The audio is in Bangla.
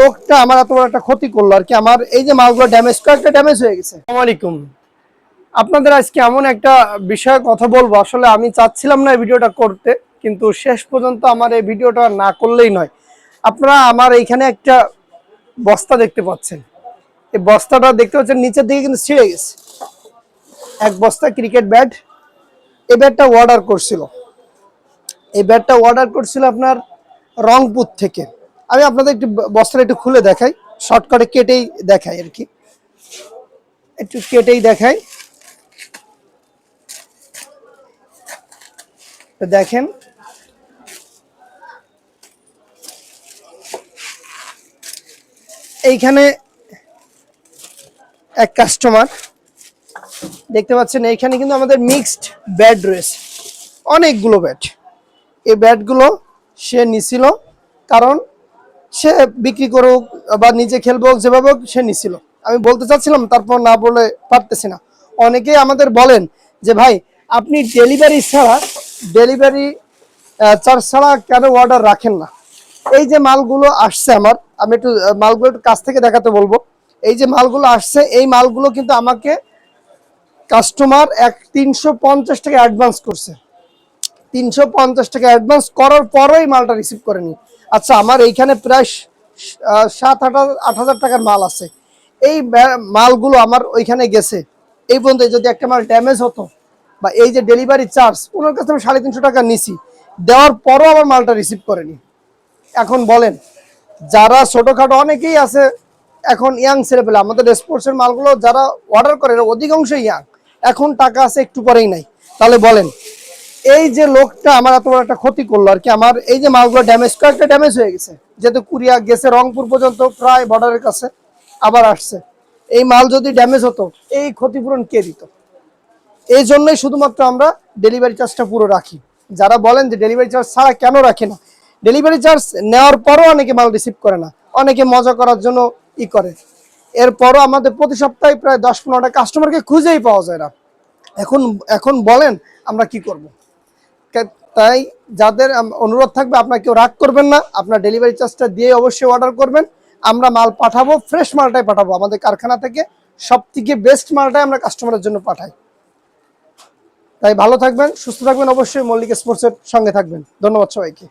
লোকটা আমার এত বড় একটা ক্ষতি করল আর কি। আমার এই যে মালগুলো ড্যামেজ কয়েকটা ড্যামেজ হয়ে গেছে। আসসালামু আলাইকুম। আপনাদের আজকে এমন একটা বিষয়ে কথা বলব। আসলে আমি চাচ্ছিলাম না এই ভিডিওটা করতে কিন্তু শেষ পর্যন্ত আমার এই ভিডিওটা না করলেই নয়। আপনারা আমার এইখানে একটা বস্তা দেখতে পাচ্ছেন। এই বস্তাটা দেখতে পাচ্ছেন নিচের দিকে কিন্তু ছিঁড়ে গেছে। এক বস্তা ক্রিকেট ব্যাট এই ব্যাটটা অর্ডার করছিল। এই ব্যাটটা অর্ডার করছিল আপনার রংপুর থেকে। আমি আপনাদের একটু ব- বস্তাটা একটু খুলে দেখাই। শর্টকাটে কেটেই দেখাই আর কি। একটু কেটেই দেখাই। দেখেন। এইখানে এক কাস্টমার দেখতে পাচ্ছেন, এইখানে কিন্তু আমাদের মিক্সড ব্যাড রয়েছে। অনেকগুলো ব্যাট এই ব্যাটগুলো সে নিছিল কারণ সে বিক্রি করুক বা নিজে খেলবে হোক, যেভাবে হোক সে নিছিল। আমি বলতে চাচ্ছিলাম, তারপর না বলে পারতেছি না। অনেকেই আমাদের বলেন যে, ভাই, আপনি ডেলিভারি ছাড়া ডেলিভারি চার্জ ছাড়া কেন অর্ডার রাখেন না? এই যে মালগুলো আসছে আমার, আমি একটু মালগুলো একটু কাছ থেকে দেখাতে বলব। এই যে মালগুলো আসছে, এই মালগুলো কিন্তু আমাকে কাস্টমার এক তিনশো পঞ্চাশ টাকা অ্যাডভান্স করছে। তিনশো পঞ্চাশ টাকা অ্যাডভান্স করার পরেই মালটা রিসিভ করেনি আচ্ছা আমার এইখানে প্রায় সাত আট আট হাজার টাকার মাল আছে। এই মালগুলো আমার ওইখানে গেছে। এই পর্যন্ত যদি একটা মাল ড্যামেজ হতো বা এই যে ডেলিভারি চার্জ ওনার কাছে আমি সাড়ে তিনশো টাকা নিছি। দেওয়ার পরও আমার মালটা রিসিভ করেনি এখন বলেন, যারা ছোটোখাটো অনেকেই আছে, এখন ইয়াং ছেলেপেলে আমাদের স্পোর্টসের মালগুলো যারা অর্ডার করে, এরা অধিকাংশ ইয়াং এখন টাকা আছে, একটু পরেই নাই। তাহলে বলেন এই যে লোকটা আমার এত বড় একটা ক্ষতি করল আর কি, আমার এই যে মালগুলো ড্যামেজ কয়েকটা ড্যামেজ হয়ে গেছে। যেহেতু কুরিয়া গেছে রংপুর পর্যন্ত, প্রায় বর্ডারের কাছে আবার আসছে। এই মাল যদি ড্যামেজ হতো, এই ক্ষতিপূরণ কে দিত? এই জন্যই শুধুমাত্র আমরা ডেলিভারি চার্জটা পুরো রাখি। যারা বলেন যে ডেলিভারি চার্জ ছাড়া কেন রাখে না ডেলিভারি চার্জ নেওয়ার পরও অনেকে মাল রিসিভ করে না। অনেকে মজা করার জন্য ই করে। এরপরও আমাদের প্রতি সপ্তাহে প্রায় দশ পনেরোটা কাস্টমারকে খুঁজেই পাওয়া যায় না। এখন এখন বলেন আমরা কি করব? তাই যাদের অনুরোধ থাকবে, আপনার কেউ রাগ করবেন না। আপনার ডেলিভারি চার্জটা দিয়ে অবশ্যই অর্ডার করবেন। আমরা মাল পাঠাবো ফ্রেশ মালটাই পাঠাবো আমাদের কারখানা থেকে। সব থেকে বেস্ট মালটাই আমরা কাস্টমারের জন্য পাঠাই। তাই ভালো থাকবেন, সুস্থ থাকবেন, অবশ্যই মল্লিক স্পোর্টসের সঙ্গে থাকবেন। ধন্যবাদ সবাইকে।